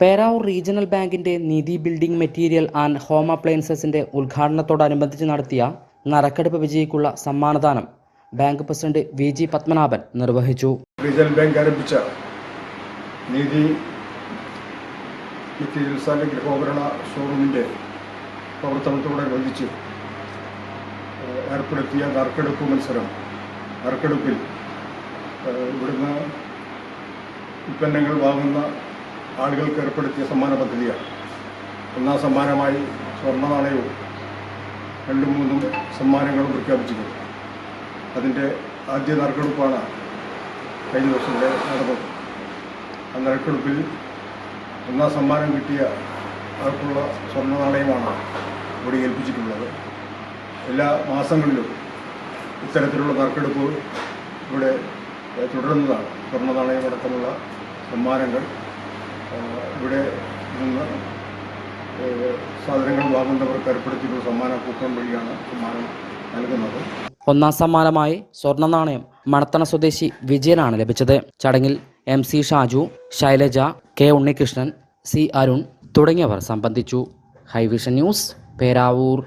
Peravoor regional ബാങ്കിന്റെ Nidhi building material and home അപ്ലയൻസസിന്റെ ഉദ്ഘാടനത്തോടനുബന്ധിച്ച് നടത്തിയ നറക്കെടുപ്പ് വിജയിക്കുള്ള സമ്മാനദാനം bank president V G Padmanabhan നിർവഹിച്ചു. റീജിയണൽ ബാങ്ക് ആരംഭിച്ച നീതി മെറ്റീരിയൽസ് ആൻഡ് ഗൃഹോപകരണ ഷോറൂമിന്റെ പ്രവർത്തനത്തോടനുബന്ധിച്ച് ഏർപ്പെടുത്തിയ നറുക്കെടുപ്പ് മത്സരം. നറുക്കെടുപ്പിൽ ഇവിടുന്ന് ഉൽപ്പന്നങ്ങൾ വാങ്ങുന്ന ആളുകൾക്ക് ഏർപ്പെടുത്തിയ സമ്മാന പദ്ധതിയാണ്. ഒന്നാം സമ്മാനമായി സ്വർണ നാണയവും രണ്ടും മൂന്നും സമ്മാനങ്ങളും പ്രഖ്യാപിച്ചിട്ടുണ്ട് അതിന്റെ ആദ്യ നറുക്കെടുപ്പാണ് കഴിഞ്ഞ ദിവസത്തെ നടന്നത്. ആ നറുക്കെടുപ്പിൽ ഒന്നാം സമ്മാനം കിട്ടിയ അവർക്കുള്ള സ്വർണ നാണയമാണ് ഇവിടെ ഏൽപ്പിച്ചിട്ടുള്ളത്. എല്ലാ മാസങ്ങളിലും ഇത്തരത്തിലുള്ള നറുക്കെടുപ്പ് ഇവിടെ തുടരുന്നതാണ്. സ്വർണ നാണയം അടക്കമുള്ള സമ്മാനങ്ങൾ ഇവിടെ നിന്ന് സാധനങ്ങൾ വാങ്ങുന്നവർക്ക് ഏർപ്പെടുത്തിയിട്ടുള്ള സമ്മാന കൂപ്പൺ വഴിയാണ് സമ്മാനം നൽകുന്നത്. ഒന്നാം സമ്മാനമായി സ്വർണ നാണയം മണത്തണ സ്വദേശി വിജയനാണ് ലഭിച്ചത്. ചടങ്ങിൽ M C Shaju Shailaja K Unnikrishnan C Arun തുടങ്ങിയവർ സംബന്ധിച്ചു. Hi vision news Peravoor.